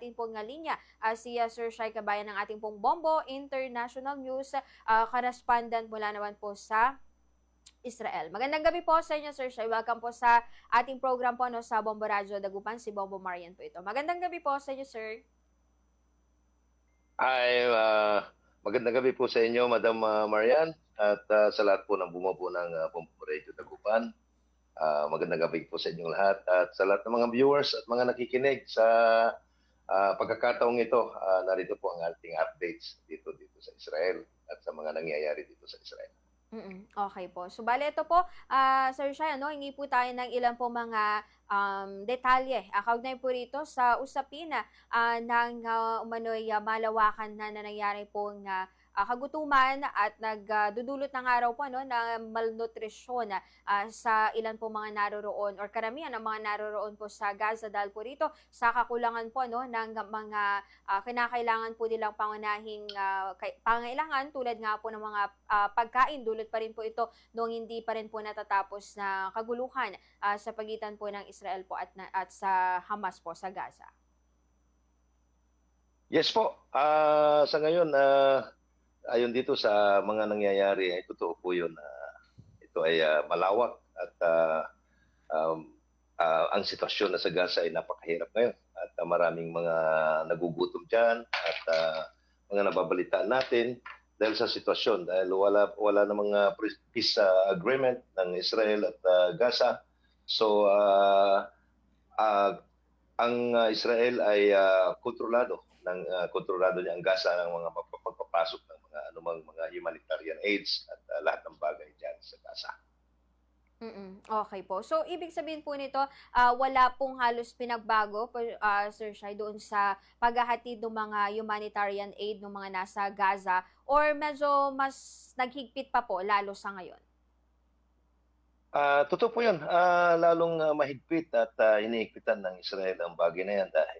ating pong linya ah, si ah, Sir Shai Kabayan ng ating pong Bombo International News, ah, correspondent mula naman po sa Israel. Magandang gabi po sa inyo, Sir Shai. Welcome po sa ating program po no, sa Bombo Radio Dagupan. Si Bombo Marian po ito. Magandang gabi po sa inyo, Sir. Hi, ah, magandang gabi po sa inyo, Madam ah, Marian, at ah, sa lahat po ng bumubuo ng uh, Pompo Radio Tagupan. Ah, magandang gabi po sa inyong lahat at sa lahat ng mga viewers at mga nakikinig sa ah, pagkakataong ito. ah, narito po ang ating updates dito dito sa Israel at sa mga nangyayari dito sa Israel. Mm-mm. Okay po. So, bale, ito po, ah, Sir Shai, ano, hingi po tayo ng ilang po mga um, detalye. Uh, kaugnay po rito sa usapin ah, ng ah, umano'y ah, malawakan na, na nangyari po ng ah, kagutuman at nagdudulot ng araw po ano, ng malnutrisyon ah, sa ilan po mga naroroon or karamihan ng mga naroroon po sa Gaza dahil po rito sa kakulangan po no, ng mga ah, kinakailangan po nilang pangunahing ah, kay- pangailangan tulad nga po ng mga ah, pagkain dulot pa rin po ito nung hindi pa rin po natatapos na kaguluhan ah, sa pagitan po ng Israel po at, at sa Hamas po sa Gaza. Yes po, ah, sa ngayon, ah, ayon dito sa mga nangyayari, ay totoo po yun. ah, ito ay ah, malawak at ah, um, ah, ang sitwasyon na sa Gaza ay napakahirap ngayon. At ah, maraming mga nagugutom dyan at ah, mga nababalitaan natin dahil sa sitwasyon. Dahil wala, wala na mga peace ah, agreement ng Israel at ah, Gaza. So, ah, ah, ang Israel ay ah, kontrolado ng ah, kontrolado niya ang Gaza ng mga pag- pagpapasok ng mga anumang mga humanitarian aids at ah, lahat ng bagay diyan sa Gaza. Mm-mm. Okay po. So, ibig sabihin po nito, ah, wala pong halos pinagbago, ah, Sir Shai, doon sa paghahatid ng mga humanitarian aid ng mga nasa Gaza or medyo mas naghigpit pa po lalo sa ngayon? Ah, totoo po 'yun. Ah, lalong ah, mahigpit at uh, hinihigpitan ng Israel ang bagay na 'yan dahil ah,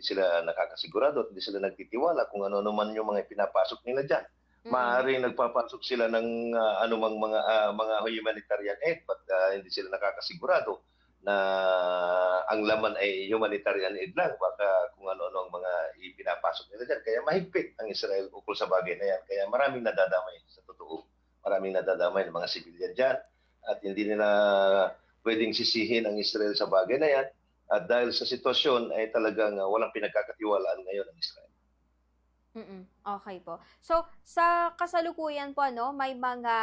hindi sila nakakasigurado at hindi sila nagtitiwala kung ano naman yung mga pinapasok nila diyan. Mm. Maaaring nagpapasok sila ng ah, anumang mga ah, mga humanitarian aid but ah, hindi sila nakakasigurado na ang laman ay humanitarian aid lang baka kung ano-ano ang mga ipinapasok nila diyan kaya mahigpit ang Israel ukol sa bagay na yan. Kaya maraming nadadamay sa totoo. Maraming nadadamay ng mga civilian diyan at hindi nila pwedeng sisihin ang Israel sa bagay na yan at dahil sa sitwasyon ay talagang ah, walang pinagkakatiwalaan ngayon ang Israel Mm-mm. Okay po. So, sa kasalukuyan po, ano, may mga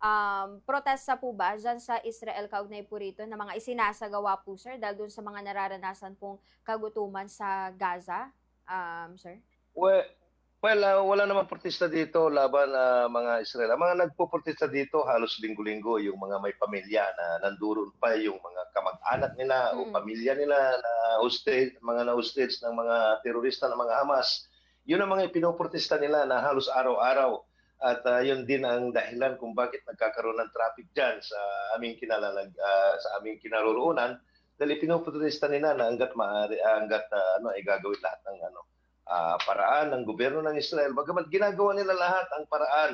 um, protesta po ba dyan sa Israel kaugnay po rito na mga isinasagawa po, sir, dahil dun sa mga nararanasan pong kagutuman sa Gaza, um, sir? Well, well ah, wala namang protesta dito laban ah, mga Israel. Ang mga nagpo-protesta dito halos linggo-linggo yung mga may pamilya na nanduron pa yung mga kamag-anak nila o Mm. pamilya nila na hostage, mga na-hostage ng mga terorista ng mga Hamas. Yun ang mga pinoprotesta nila na halos araw-araw. At ah, yun din ang dahilan kung bakit nagkakaroon ng traffic dyan sa aming kinalalag ah, sa aming kinaroroonan dahil pinoprotesta nila na hanggat maaari hanggat ah, ano ay gagawin lahat ng ano ah, paraan ng gobyerno ng Israel. Bagamat ginagawa nila lahat ang paraan,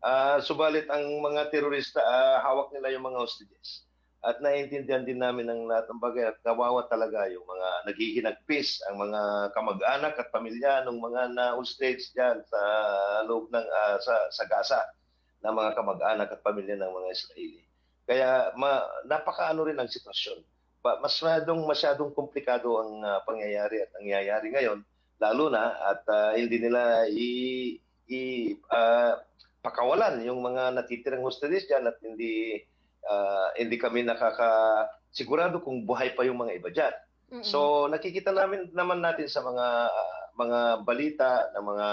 ah, subalit ang mga terorista, ah, hawak nila yung mga hostages. At naiintindihan din namin ang lahat ng bagay at kawawa talaga yung mga naghihinagpis, ang mga kamag-anak at pamilya ng mga na-hostage dyan sa loob ng ah, sa, sa Gaza na mga kamag-anak at pamilya ng mga Israeli. Kaya ma, napakaano rin ang sitwasyon. Masyadong masyadong komplikado ang ah, pangyayari at nangyayari ngayon lalo na at ah, hindi nila i, i ah, pakawalan yung mga natitirang hostages diyan at hindi ah, hindi kami nakakasigurado kung buhay pa yung mga iba diyan. Mm-mm. So nakikita namin naman natin sa mga ah, mga balita ng mga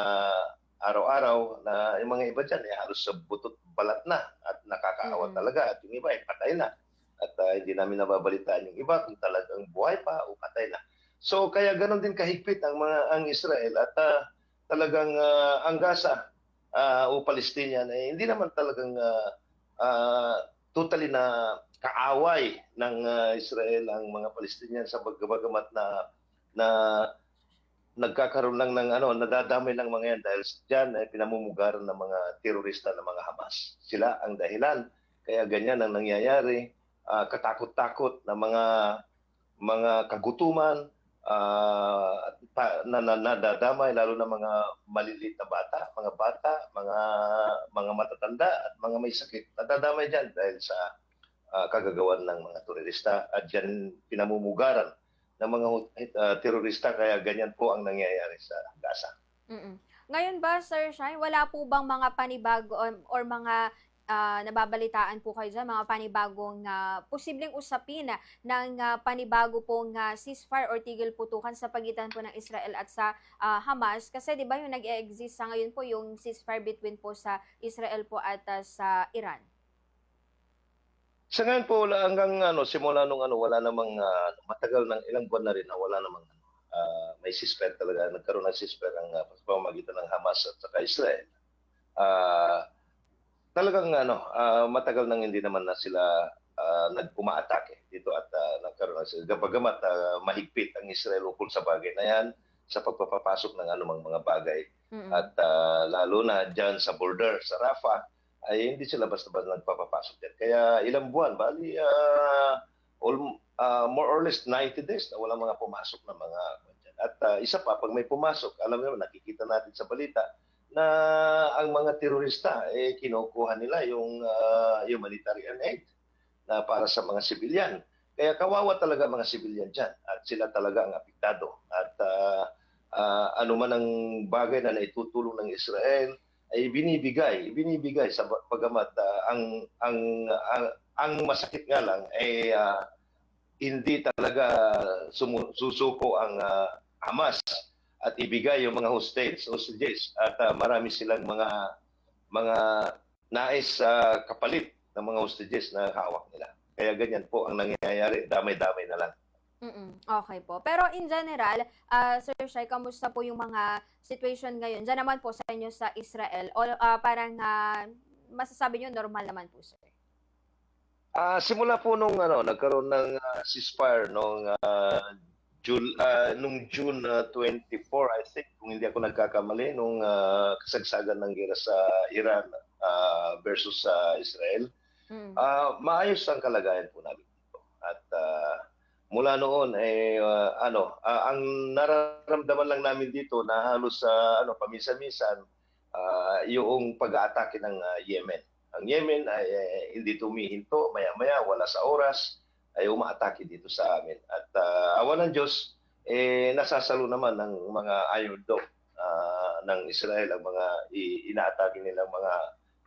araw-araw na yung mga iba diyan ay halos sa butot balat na at nakakaawa Mm. talaga at yung iba ay patay na. At ah, hindi namin nababalitaan yung iba kung talagang buhay pa o patay na. So kaya ganoon din kahigpit ang mga ang Israel at ah, talagang ah, ang Gaza ah, o Palestinian ay hindi naman talagang ah, ah, totally na kaaway ng ah, Israel ang mga Palestinian sa bagamat na na nagkakaroon lang ng ano nadadamay ng mga yan dahil diyan ay pinamumugaran ng mga terorista ng mga Hamas. Sila ang dahilan. Kaya ganyan ang nangyayari. Ah, katakot-takot na mga mga kagutuman ah, at na, na nadadamay lalo na mga maliliit na bata, mga bata, mga mga matatanda at mga may sakit. Nadadamay diyan dahil sa ah, kagagawan ng mga terorista at diyan pinamumugaran ng mga ah, terorista kaya ganyan po ang nangyayari sa Gaza. Mm-mm. Ngayon ba, Sir Shine, wala po bang mga panibago or, or mga ah, nababalitaan po kayo dyan, mga panibagong ah, posibleng usapin na ng ah, panibago pong ah, ceasefire or tigil putukan sa pagitan po ng Israel at sa ah, Hamas? Kasi di ba yung nag-exist sa ngayon po yung ceasefire between po sa Israel po at ah, sa Iran? Sa ngayon po hanggang ano simula nung ano wala namang ah, matagal ng ilang buwan na rin na wala namang ah, may ceasefire talaga nagkaroon ng ceasefire ang uh, pamamagitan ng Hamas at saka Israel. Ah, talagang ano ah, matagal nang hindi naman na sila uh, nagpumaatake dito at ah, nagkaroon ng sila. Gapagamat ah, mahigpit ang Israel ukol sa bagay na yan sa pagpapapasok ng anumang mga bagay Mm-mm. at ah, lalo na dyan sa border sa Rafah ay hindi sila basta-basta nagpapapasok dyan. Kaya ilang buwan, bali ah, all, ah, more or less 90 days na walang mga pumasok na mga dyan. At ah, isa pa, pag may pumasok, alam mo nakikita natin sa balita na ang mga terorista eh kinukuha nila yung ah, humanitarian aid na para sa mga sibilyan. Kaya kawawa talaga mga sibilyan dyan at sila talaga ang apektado. At ah, ah, ano man ang bagay na naitutulong ng Israel ay binibigay, binibigay sa pagamat ah, ang, ang ang ang masakit nga lang ay ah, hindi talaga sumu- susuko ang ah, Hamas at ibigay yung mga hostages, hostages at ah, marami silang mga mga nais ah, kapalit ng mga hostages na hawak nila. Kaya ganyan po ang nangyayari, damay-damay na lang. Mm-mm. Okay po. Pero in general, ah, Sir Shai, kamusta po yung mga situation ngayon? Diyan naman po sa inyo sa Israel. O ah, parang ah, masasabi nyo normal naman po, sir. Ah, simula po nung ano, nagkaroon ng ah, ceasefire nung ah, Jul, ah, nung June ah, 24, I think, kung hindi ako nagkakamali, nung ah, kasagsagan ng gera sa Iran ah, versus sa Israel. Mm. Ah, maayos ang kalagayan po namin dito. At ah, mula noon eh ah, ano, ah, ang nararamdaman lang namin dito na halos sa ano paminsan-minsan ah, yung pag-aatake ng ah, Yemen. Ang Yemen ay eh, hindi tumihinto, maya-maya wala sa oras ay umaatake dito sa amin. At ah, awa ng Diyos eh nasasalo naman ng mga Iron Dome ah, ng Israel ang mga inaatake nilang mga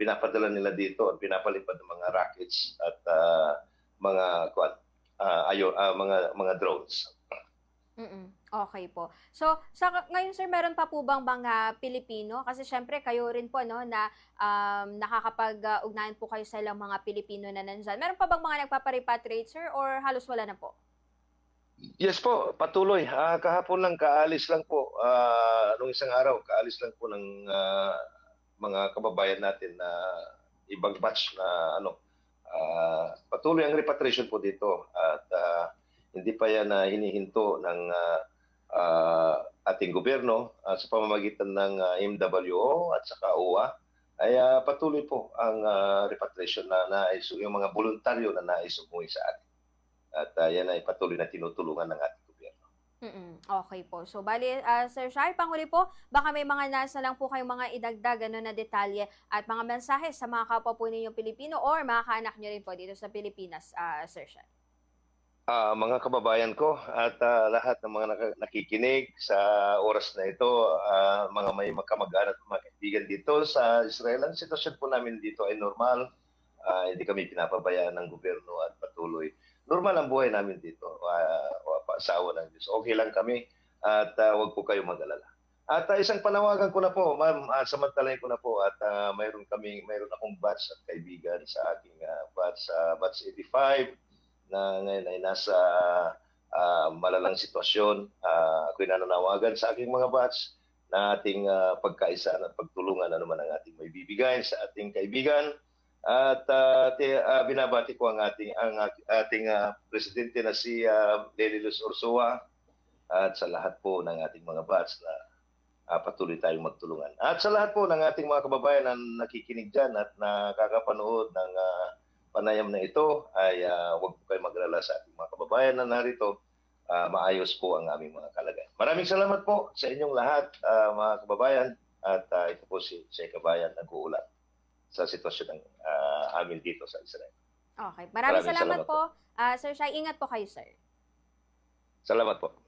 pinapadala nila dito at pinapalipad ng mga rockets at ah, mga kwan, ah, ayo, ah, mga mga drones. Mm-mm. Okay po. So, sa ngayon sir, meron pa po bang mga Pilipino? Kasi syempre kayo rin po no na um, nakakapag-ugnayan po kayo sa ilang mga Pilipino na nandyan. Meron pa bang mga nagpapa-repatriate sir or halos wala na po? Yes po, patuloy. Ah, kahapon lang kaalis lang po ah, nung isang araw, kaalis lang po ng ah, mga kababayan natin na ibang batch na ano ah, patuloy ang repatriation po dito at ah, hindi pa yan na hinihinto ng ah, ah, ating gobyerno ah, sa pamamagitan ng ah, MWO at saka OWA ay ah, patuloy po ang ah, repatriation na nais yung mga voluntaryo na nais umuwi sa atin. At ah, yan ay patuloy na tinutulungan ng ating gobyerno. Mm-mm. Okay po. So, bali, ah, Sir Shai, panghuli po, baka may mga nasa lang po kayong mga idagdag ano, na detalye at mga mensahe sa mga kapwa po ninyong Pilipino or mga kaanak nyo rin po dito sa Pilipinas, ah, Sir Shai. Ah, mga kababayan ko at ah, lahat ng mga nakikinig sa oras na ito, ah, mga may kamag-anak at mga kaibigan dito sa Israel, ang sitwasyon po namin dito ay normal. Ah, hindi kami pinapabayaan ng gobyerno at patuloy. Normal ang buhay namin dito ah, sa awa ng Diyos. Okay lang kami at ah, huwag po kayo mag-alala. At ah, isang panawagan ko na po, ma'am, uh, samantalahin ko na po at ah, mayroon kami, mayroon akong batch at kaibigan sa aking ah, batch, ah, batch 85 na ngayon ay nasa ah, malalang sitwasyon. Uh, ako'y nananawagan sa aking mga batch na ating ah, pagkaisa at pagtulungan ano man ang ating may bibigay sa ating kaibigan. At ah, ti- ah, binabati ko ang ating ang at- ating ah, presidente na si uh, Lely Luz Ursua at sa lahat po ng ating mga batch na ah, patuloy tayong magtulungan. At sa lahat po ng ating mga kababayan na nakikinig dyan at nakakapanood ng ah, panayam na ito ay ah, huwag po kayo maglala sa ating mga kababayan na narito. ah, maayos po ang aming mga kalagayan. Maraming salamat po sa inyong lahat, ah, mga kababayan. At ah, ito po si Sheikh Kabayan nag-uulat sa sitwasyon ng ah, amin dito sa Israel. Okay. Maraming, Maraming salamat, salamat po. Ah, Sir Shai, ingat po kayo, sir. Salamat po.